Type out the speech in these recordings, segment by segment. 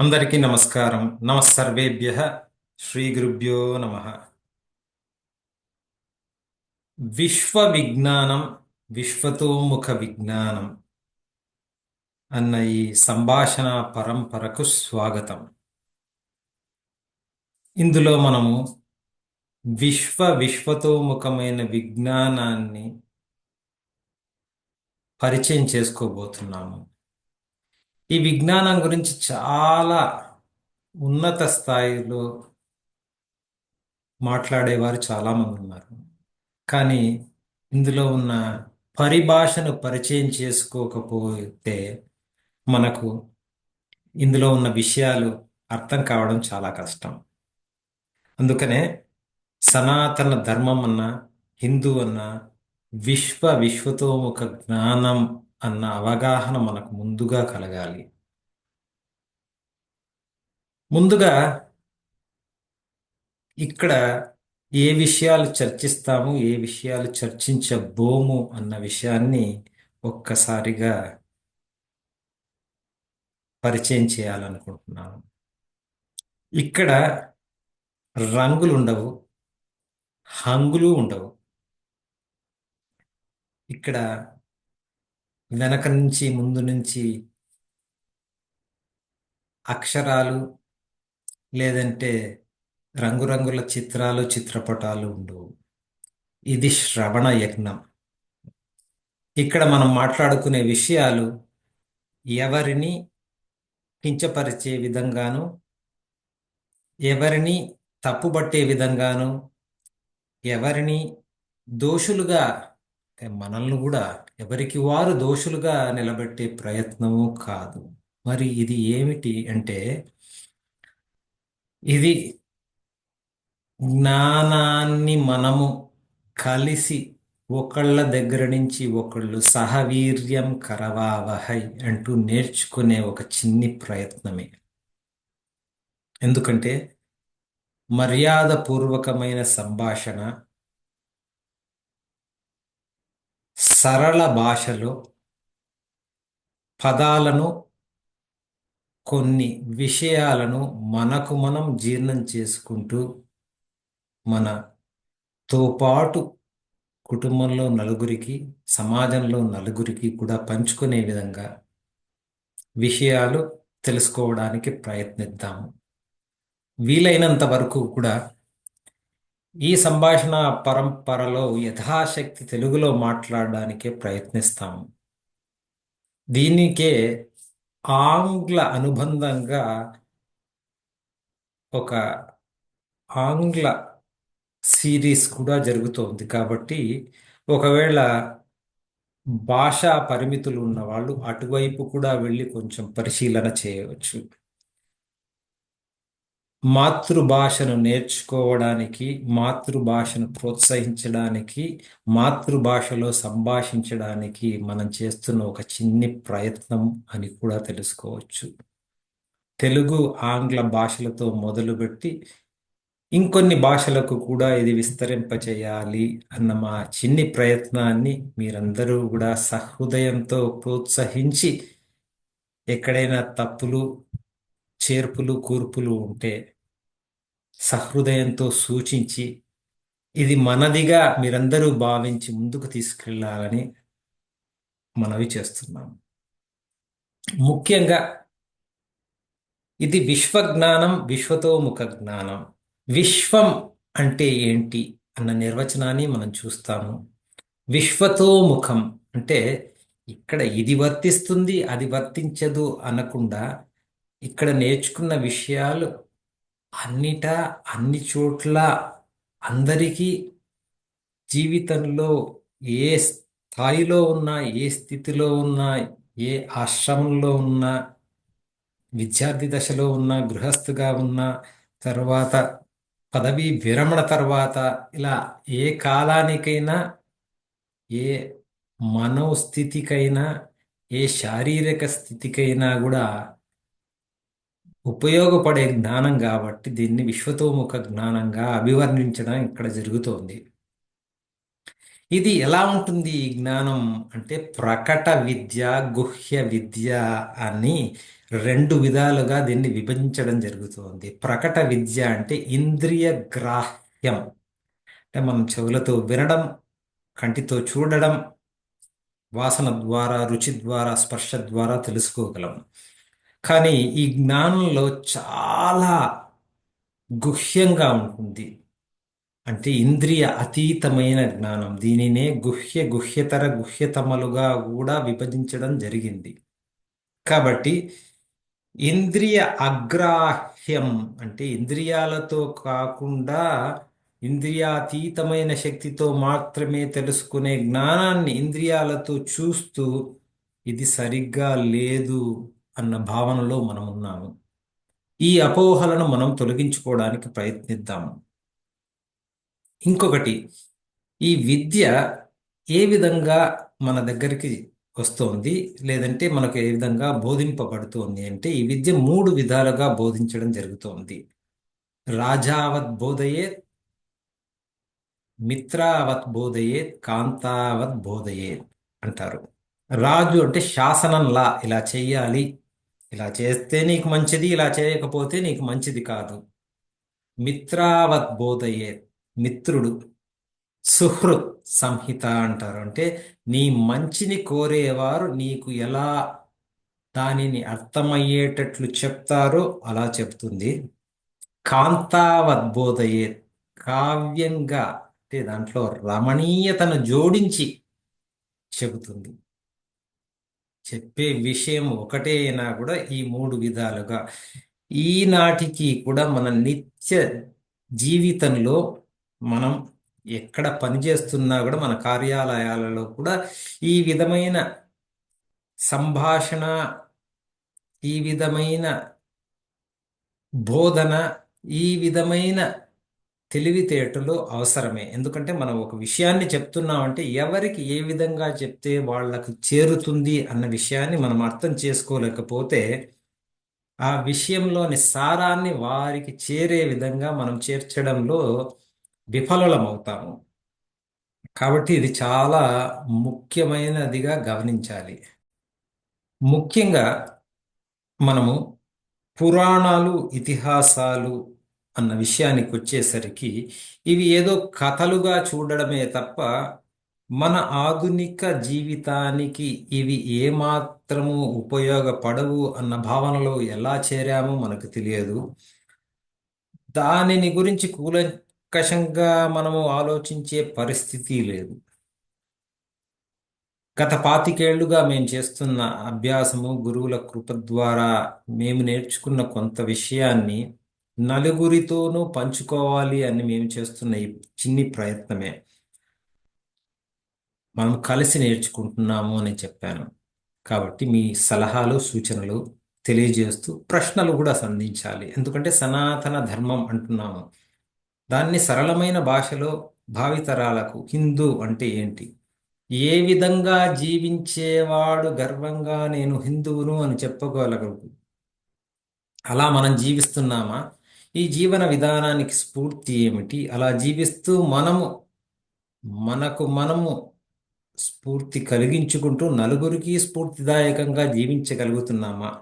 అందరికీ నమస్కారం. నమస్సర్వేభ్య శ్రీ గురుభ్యో నమ. విశ్వ విజ్ఞానం విశ్వతోముఖ విజ్ఞానం అన్న ఈ సంభాషణ పరంపరకు స్వాగతం. ఇందులో మనము విశ్వ విశ్వతోముఖమైన విజ్ఞానాన్ని పరిచయం చేసుకోబోతున్నాము. ఈ విజ్ఞానం గురించి చాలా ఉన్నత స్థాయిలో మాట్లాడేవారు చాలామంది ఉన్నారు. కానీ ఇందులో ఉన్న పరిభాషను పరిచయం చేసుకోకపోతే మనకు ఇందులో ఉన్న విషయాలు అర్థం కావడం చాలా కష్టం. అందుకనే సనాతన ధర్మం అన్న హిందూ అన్న విశ్వ విశ్వతోముఖ జ్ఞానం అన్న అవగాహన మనకు ముందుగా కలగాలి. ముందుగా ఇక్కడ ఏ విషయాలు చర్చిస్తాము ఏ విషయాలు చర్చించబోము అన్న విషయాన్ని ఒక్కసారిగా పరిచయం చేయాలనుకుంటున్నాను. ఇక్కడ రంగులు ఉండవు హంగులు ఉండవు. ఇక్కడ వెనక నుంచి ముందు నుంచి అక్షరాలు లేదంటే రంగురంగుల చిత్రాలు చిత్రపటాలు ఉండవు. ఇది శ్రవణ యజ్ఞం. ఇక్కడ మనం మాట్లాడుకునే విషయాలు ఎవరిని కించపరిచే విధంగాను ఎవరిని తప్పుబట్టే విధంగాను ఎవరిని దోషులుగా మనల్ని కూడా ఎవరికి వారు దోషులుగా నిలబెట్టే ప్రయత్నము కాదు. మరి ఇది ఏమిటి అంటే ఇది జ్ఞానాన్ని మనము కలిసి ఒకళ్ళ దగ్గర నుంచి ఒకళ్ళు సహవీర్యం కరవావహై అంటూ నేర్చుకునే ఒక చిన్ని ప్రయత్నమే. ఎందుకంటే మర్యాదపూర్వకమైన సంభాషణ సరళ భాషలో పదాలను కొన్ని విషయాలను మనకు మనం జీర్ణం చేసుకుంటూ మనతో పాటు కుటుంబంలో నలుగురికి సమాజంలో నలుగురికి కూడా పంచుకునే విధంగా విషయాలు తెలుసుకోవడానికి ప్రయత్నిద్దాము. వీలైనంత వరకు కూడా ఈ సంభాషణ పరంపరలో యథాశక్తి తెలుగులో మాట్లాడడానికే ప్రయత్నిస్తాము దీనికే ఆంగ్ల అనుబంధంగా ఒక ఆంగ్ల సిరీస్ కూడా జరుగుతోంది. కాబట్టి ఒకవేళ భాషా పరిమితులు ఉన్న వాళ్ళు అటువైపు కూడా వెళ్ళి కొంచెం పరిశీలన చేయవచ్చు. మాతృభాషను నేర్చుకోవడానికి మాతృభాషను ప్రోత్సహించడానికి మాతృభాషలో సంభాషించడానికి మనం చేస్తున్న ఒక చిన్ని ప్రయత్నం అని కూడా తెలుసుకోవచ్చు. తెలుగు ఆంగ్ల భాషలతో మొదలుపెట్టి ఇంకొన్ని భాషలకు కూడా ఇది విస్తరింపచేయాలి అన్న మా చిన్ని ప్రయత్నాన్ని మీరందరూ కూడా సహృదయంతో ప్రోత్సహించి ఎక్కడైనా తప్పులు చేర్పులు కూర్పులు ఉంటే సహృదయంతో సూచించి ఇది మనదిగా మీరందరూ భావించి ముందుకు తీసుకెళ్ళాలని మనవి చేస్తున్నాం. ముఖ్యంగా ఇది విశ్వజ్ఞానం విశ్వతోముఖ జ్ఞానం. విశ్వం అంటే ఏంటి అన్న నిర్వచనాన్ని మనం చూస్తాము. విశ్వతోముఖం అంటే ఇక్కడ ఇది వర్తిస్తుంది అది వర్తించదు అనకుండా ఇక్కడ నేర్చుకున్న విషయాలు అన్నిటా అన్ని చోట్ల అందరికీ జీవితంలో ఏ స్థాయిలో ఉన్నా ఏ స్థితిలో ఉన్నా ఏ ఆశ్రమంలో ఉన్నా విద్యార్థి దశలో ఉన్నా గృహస్థుగా ఉన్న తర్వాత పదవీ విరమణ తర్వాత ఇలా ఏ కాలానికైనా ఏ మనోస్థితికైనా ఏ శారీరక స్థితికైనా కూడా ఉపయోగపడే జ్ఞానం కాబట్టి దీన్ని విశ్వతోముఖ జ్ఞానంగా అభివర్ణించడం ఇక్కడ జరుగుతోంది. ఇది ఎలా ఉంటుంది ఈ జ్ఞానం? అంటే ప్రకట విద్య గుహ్య విద్య అని రెండు విధాలుగా దీన్ని విభజించడం జరుగుతుంది. ప్రకట విద్య అంటే ఇంద్రియ గ్రాహ్యం. అంటే మనం చెవులతో వినడం కంటితో చూడడం వాసన ద్వారా రుచి ద్వారా స్పర్శ ద్వారా తెలుసుకోగలం. కానీ ఈ జ్ఞానంలో చాలా గుహ్యంగా ఉంటుంది. అంటే ఇంద్రియ అతీతమైన జ్ఞానం. దీనినే గుహ్య గుహ్యతర గుహ్యతమలుగా కూడా విభజించడం జరిగింది. కాబట్టి ఇంద్రియ అగ్రాహ్యం అంటే ఇంద్రియాలతో కాకుండా ఇంద్రియాతీతమైన శక్తితో మాత్రమే తెలుసుకునే జ్ఞానాన్ని ఇంద్రియాలతో చూస్తూ ఇది సరిగ్గా లేదు అన్న భావనలో మనం ఉన్నాము ఈ అపోహలను మనం తొలగించుకోవడానికి ప్రయత్నిద్దాము. ఇంకొకటి ఈ విద్య ఏ విధంగా మన దగ్గరికి వస్తోంది లేదంటే మనకు ఏ విధంగా బోధింపబడుతోంది అంటే ఈ విద్య మూడు విధాలుగా బోధించడం జరుగుతోంది. రాజావత్ బోధయేత్ మిత్రావత్ బోధయేత్ కాంతావత్ బోధయేత్ అంటారు. రాజు అంటే శాసనంలా ఇలా చెయ్యాలి ఇలా చేస్తే నీకు మంచిది ఇలా చేయకపోతే నీకు మంచిది కాదు. మిత్రావత్ బోధయేత్ మిత్రుడు సుహృత్ సంహిత అంటారు. అంటే నీ మంచిని కోరేవారు నీకు ఎలా దానిని అర్థమయ్యేటట్లు చెప్తారో అలా చెప్తుంది. కాంతావద్బోధయే కావ్యంగా అంటే దాంట్లో రమణీయతను జోడించి చెబుతుంది. చెప్పే విషయం ఒకటే అయినా కూడా ఈ మూడు విధాలుగా. ఈనాటికి కూడా మన నిత్య జీవితంలో మనం ఎక్కడ పని చేస్తున్నా కూడా మన కార్యాలయాలలో కూడా ఈ విధమైన సంభాషణ ఈ విధమైన బోధన ఈ విధమైన తెలివితేటలు అవసరమే. ఎందుకంటే మనం ఒక విషయాన్ని చెప్తున్నామంటే ఎవరికి ఏ విధంగా చెప్తే వాళ్ళకు చేరుతుంది అన్న విషయాన్ని మనం అర్థం చేసుకోలేకపోతే ఆ విషయంలోని సారాన్ని వారికి చేరే విధంగా మనం చేర్చడంలో విఫలమవుతాము. కాబట్టి ఇది చాలా ముఖ్యమైనదిగా గమనించాలి. ముఖ్యంగా మనము పురాణాలు ఇతిహాసాలు అన్న విషయానికి వచ్చేసరికి ఇవి ఏదో కథలుగా చూడడమే తప్ప మన ఆధునిక జీవితానికి ఇవి ఏమాత్రము ఉపయోగపడవు అన్న భావనలో ఎలా చేరామో మనకు తెలియదు. దానిని గురించి కూలంకషంగా మనము ఆలోచించే పరిస్థితి లేదు. గత పాతికేళ్ళుగా మేము చేస్తున్న అభ్యాసము గురువుల కృప ద్వారా మేము నేర్చుకున్న కొంత విషయాన్ని నలుగురితోనూ పంచుకోవాలి అని మేము చేస్తున్న ఈ చిన్ని ప్రయత్నమే. మనం కలిసి నేర్చుకుంటున్నాము అని చెప్పాను. కాబట్టి మీ సలహాలు సూచనలు తెలియజేస్తూ ప్రశ్నలు కూడా సంధించాలి. ఎందుకంటే సనాతన ధర్మం అంటున్నాము. దాన్ని సరళమైన భాషలో భావితరాలకు హిందూ అంటే ఏంటి? ఏ విధంగా జీవించేవాడు గర్వంగా నేను హిందువును అని చెప్పగలగడు అలా మనం జీవిస్తున్నామా? ఈ జీవన విధానానికి స్ఫూర్తి ఏమిటి? అలా జీవిస్తూ మనము మనకు మనము స్ఫూర్తి కలిగించుకుంటూ నలుగురికి స్ఫూర్తిదాయకంగా జీవించగలుగుతున్నామా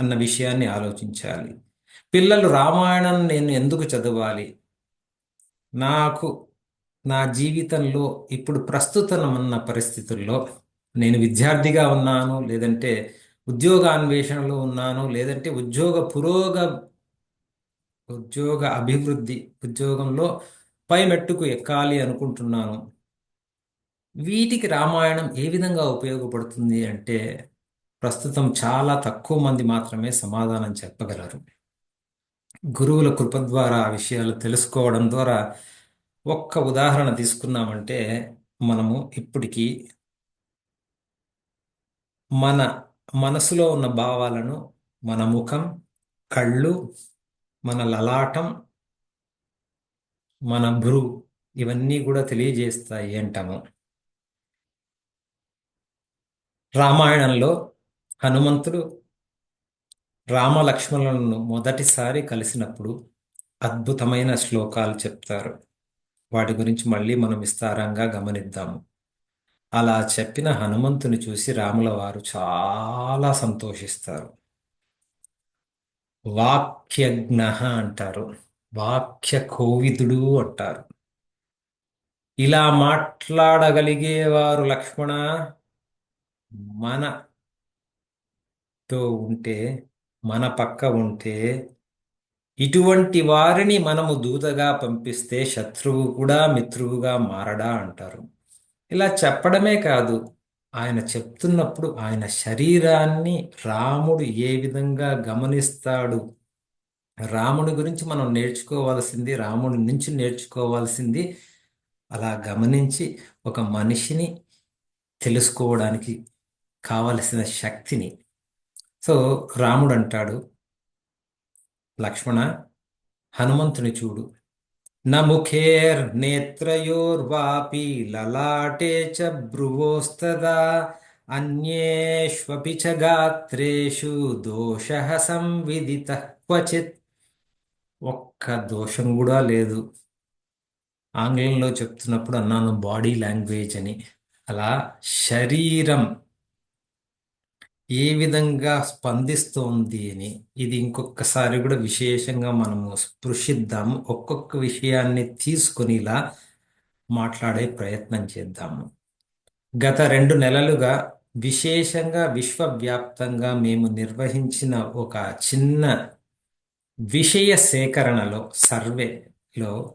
అన్న విషయాన్ని ఆలోచించాలి. పిల్లలు రామాయణం నేను ఎందుకు చదవాలి? నాకు నా జీవితంలో ఇప్పుడు ప్రస్తుతం ఉన్న పరిస్థితుల్లో నేను విద్యార్థిగా ఉన్నాను లేదంటే ఉద్యోగ అన్వేషణలో ఉన్నాను లేదంటే ఉద్యోగ పురోగ ఉద్యోగ అభివృద్ధి ఉద్యోగంలో పై మెట్టుకు ఎక్కాలి అనుకుంటున్నాను. వీటికి రామాయణం ఏ విధంగా ఉపయోగపడుతుంది అంటే ప్రస్తుతం చాలా తక్కువ మంది మాత్రమే సమాధానం చెప్పగలరు. గురువుల కృప ద్వారా ఆ విషయాలు తెలుసుకోవడం ద్వారా ఒక్క ఉదాహరణ తీసుకున్నామంటే మనము ఇప్పటికీ మన మనసులో ఉన్న భావాలను మన ముఖం కళ్ళు మన లలాటం మన భ్రు ఇవన్నీ కూడా తెలియజేస్తాయి అంటాము. రామాయణంలో హనుమంతుడు రామలక్ష్మణులను మొదటిసారి కలిసినప్పుడు అద్భుతమైన శ్లోకాలు చెప్తారు. వాటి గురించి మళ్ళీ మనం విస్తారంగా గమనిద్దాము. అలా చెప్పిన హనుమంతుని చూసి రాముల వారు చాలా సంతోషిస్తారు. వాక్యజ్ఞ అంటారు. వాక్య కోవిదుడు అంటారు. ఇలా మాట్లాడగలిగేవారు లక్ష్మణ మనతో ఉంటే మన పక్క ఉంటే ఇటువంటి వారిని మనము దూతగా పంపిస్తే శత్రువు కూడా మిత్రువుగా మారడా అంటారు. ఇలా చెప్పడమే కాదు ఆయన చెప్తున్నప్పుడు ఆయన శరీరాన్ని రాముడు ఏ విధంగా గమనిస్తాడు? రాముడి గురించి మనం నేర్చుకోవాల్సింది రాముడి నుంచి నేర్చుకోవాల్సింది అలా గమనించి ఒక మనిషిని తెలుసుకోవడానికి కావలసిన శక్తిని. సో రాముడు అంటాడు లక్ష్మణ హనుమంతుని చూడు నముఖేర్నేత్రయోర్వాపి లలాటే చ భ్రువోస్తదా అన్యేష్వపి చ గాత్రేషు దోష సంవిదిత క్వచిత్. ఒక్క దోషం కూడా లేదు. ఆంగ్లంలో చెప్తున్నప్పుడు అన్నాను బాడీ లాంగ్వేజ్ అని. అలా శరీరం ఏ విధంగా స్పందిస్తోంది అని ఇది ఇంకొకసారి కూడా విశేషంగా మనము స్పృశిద్దాం ఒక్కొక్క విషయాన్ని తీసుకొని ఇలా మాట్లాడే ప్రయత్నం చేద్దాము. గత రెండు నెలలుగా విశేషంగా విశ్వవ్యాప్తంగా మేము నిర్వహించిన ఒక చిన్న విషయ సేకరణలో సర్వేలో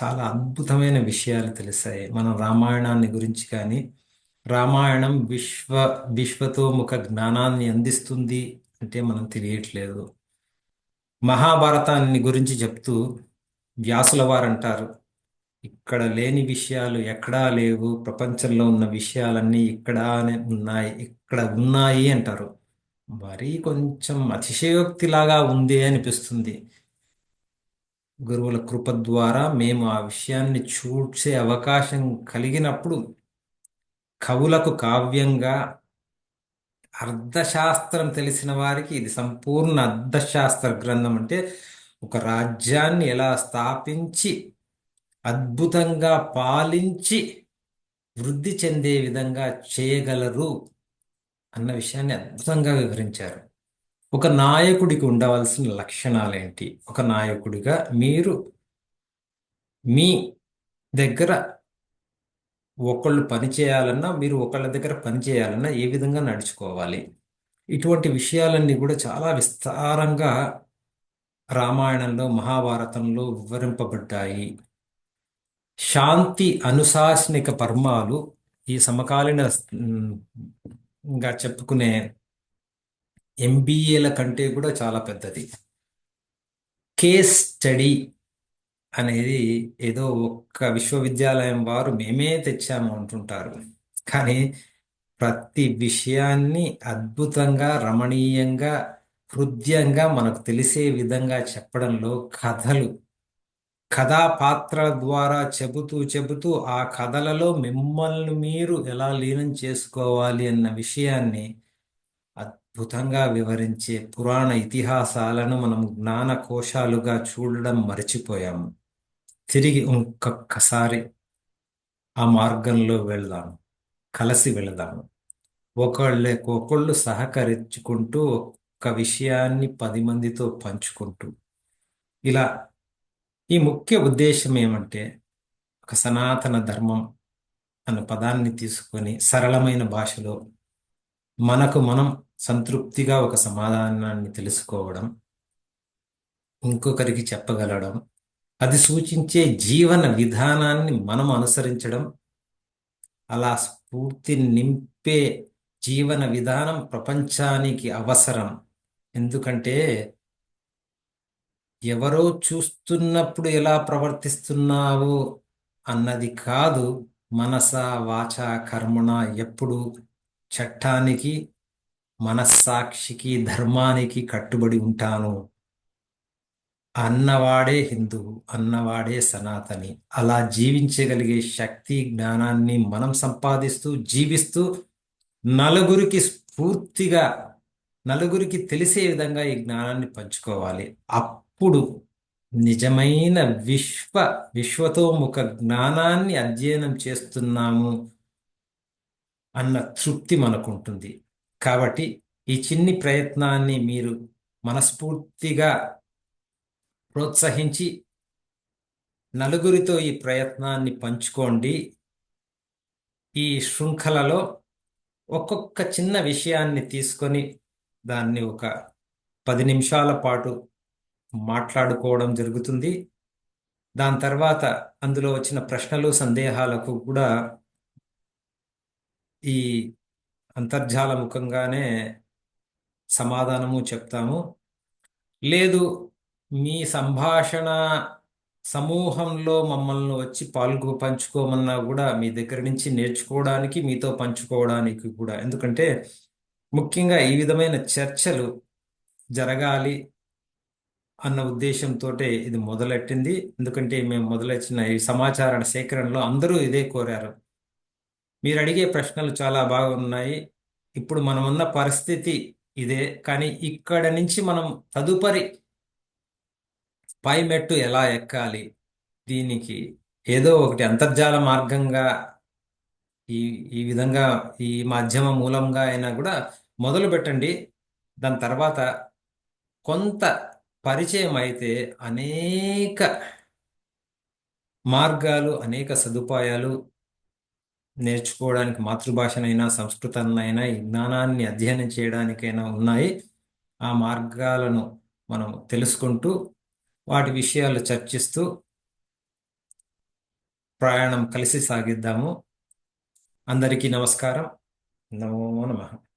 చాలా అద్భుతమైన విషయాలు తెలిసాయి. మనం రామాయణాన్ని గురించి కానీ రామాయణం విశ్వ విశ్వతోముఖ జ్ఞానాన్ని అందిస్తుంది అంటే మనం తెలియట్లేదు. మహాభారతాన్ని గురించి చెప్తూ వ్యాసుల వారు అంటారు ఇక్కడ లేని విషయాలు ఎక్కడా లేవు ప్రపంచంలో ఉన్న విషయాలన్నీ ఇక్కడ ఉన్నాయి ఇక్కడ ఉన్నాయి అంటారు. మరీ కొంచెం అతిశయోక్తిలాగా ఉంది అనిపిస్తుంది. గురువుల కృప ద్వారా మేము ఆ విషయాన్ని చూసే అవకాశం కలిగినప్పుడు కవులకు కావ్యంగా అర్థశాస్త్రం తెలిసిన వారికి ఇది సంపూర్ణ అర్థశాస్త్ర గ్రంథం. అంటే ఒక రాజ్యాన్ని ఎలా స్థాపించి అద్భుతంగా పాలించి వృద్ధి చెందే విధంగా చేయగలరు అన్న విషయాన్ని అద్భుతంగా వివరించారు. ఒక నాయకుడికి ఉండవలసిన లక్షణాలేంటి? ఒక నాయకుడిగా మీరు మీ దగ్గర ఒకళ్ళు పని చేయాలన్నా మీరు ఒకళ్ళ దగ్గర పని చేయాలన్నా ఏ విధంగా నడుచుకోవాలి? ఇటువంటి విషయాలన్నీ కూడా చాలా విస్తారంగా రామాయణంలో మహాభారతంలో వివరింపబడ్డాయి. శాంతి అనుశాసనిక పర్మాలు ఈ సమకాలీన గా చెప్పుకునే ఎంబీఏల కంటే కూడా చాలా పెద్దది. కేస్ స్టడీ అనేది ఏదో ఒక్క విశ్వవిద్యాలయం వారు మేమే తెచ్చాము అంటుంటారు. కానీ ప్రతి విషయాన్ని అద్భుతంగా రమణీయంగా హృద్యంగా మనకు తెలిసే విధంగా చెప్పడంలో కథలు కథాపాత్రల ద్వారా చెబుతూ చెబుతూ ఆ కథలలో మిమ్మల్ని మీరు ఎలా లీనం చేసుకోవాలి అన్న విషయాన్ని అద్భుతంగా వివరించే పురాణ ఇతిహాసాలను మనం జ్ఞాన కోశాలుగా చూడడం మర్చిపోయాము. తిరిగి ఇంకొక్కసారి ఆ మార్గంలో వెళ్దాము. కలిసి వెళదాము. ఒకళ్ళకొకళ్ళు సహకరించుకుంటూ ఒక్క విషయాన్ని పది మందితో పంచుకుంటూ. ఇలా ఈ ముఖ్య ఉద్దేశం ఏమంటే ఒక సనాతన ధర్మం అన్న పదాన్ని తీసుకొని సరళమైన భాషలో మనకు మనం సంతృప్తిగా ఒక సమాధానాన్ని తెలుసుకోవడం ఇంకొకరికి చెప్పగలడం అది సూచించే జీవన విధానాన్ని మనం అనుసరించడం అలా స్ఫూర్తి నింపే జీవన విధానం ప్రపంచానికి అవసరం. ఎందుకంటే ఎవరో చూస్తున్నప్పుడు ఎలా ప్రవర్తిస్తున్నావు అన్నది కాదు మనస వాచ కర్మణ ఎప్పుడు చట్టానికి మనస్సాక్షికి ధర్మానికి కట్టుబడి ఉంటాను. అన్నవాడే హిందువు అన్నవాడే సనాతని. అలా జీవించగలిగే శక్తి జ్ఞానాన్ని మనం సంపాదిస్తూ జీవిస్తూ నలుగురికి స్ఫూర్తిగా నలుగురికి తెలిసే విధంగా ఈ జ్ఞానాన్ని పంచుకోవాలి. అప్పుడు నిజమైన విశ్వ విశ్వతోముఖ జ్ఞానాన్ని అధ్యయనం చేస్తున్నాము అన్న తృప్తి మనకుంటుంది. కాబట్టి ఈ చిన్ని ప్రయత్నాన్ని మీరు మనస్ఫూర్తిగా ప్రోత్సహించి నలుగురితో ఈ ప్రయత్నాన్ని పంచుకోండి. ఈ శృంఖలలో ఒక్కొక్క చిన్న విషయాన్ని తీసుకొని దాన్ని ఒక పది నిమిషాల పాటు మాట్లాడుకోవడం జరుగుతుంది. దాని తర్వాత అందులో వచ్చిన ప్రశ్నలు సందేహాలకు కూడా ఈ అంతర్జాల ముఖంగానే సమాధానము చెప్తాము. లేదు మీ సంభాషణ సమూహంలో మమ్మల్ని వచ్చి పాల్గొ పంచుకోమన్నా కూడా మీ దగ్గర నుంచి నేర్చుకోవడానికి మీతో పంచుకోవడానికి కూడా. ఎందుకంటే ముఖ్యంగా ఈ విధమైన చర్చలు జరగాలి అన్న ఉద్దేశంతో ఇది మొదలెట్టింది. ఎందుకంటే మేము మొదలెచ్చిన ఈ సమాచార సేకరణలో అందరూ ఇదే కోరారు. మీరు అడిగే ప్రశ్నలు చాలా బాగున్నాయి ఇప్పుడు మనం ఉన్న పరిస్థితి ఇదే. కానీ ఇక్కడ నుంచి మనం తదుపరి పై మెట్టు ఎలా ఎక్కాలి? దీనికి ఏదో ఒకటి అంతర్జాల మార్గంగా ఈ ఈ విధంగా ఈ మాధ్యమ మూలంగా అయినా కూడా మొదలు పెట్టండి. దాని తర్వాత కొంత పరిచయం అయితే అనేక మార్గాలు అనేక సదుపాయాలు నేర్చుకోవడానికి మాతృభాషనైనా సంస్కృతాన్నైనా ఈ జ్ఞానాన్ని అధ్యయనం చేయడానికైనా ఉన్నాయి. ఆ మార్గాలను మనం తెలుసుకుంటూ వాటి విషయాలు చర్చిస్తూ ప్రయాణం కలిసి సాగిద్దాము. అందరికీ నమస్కారం. నమో నమః.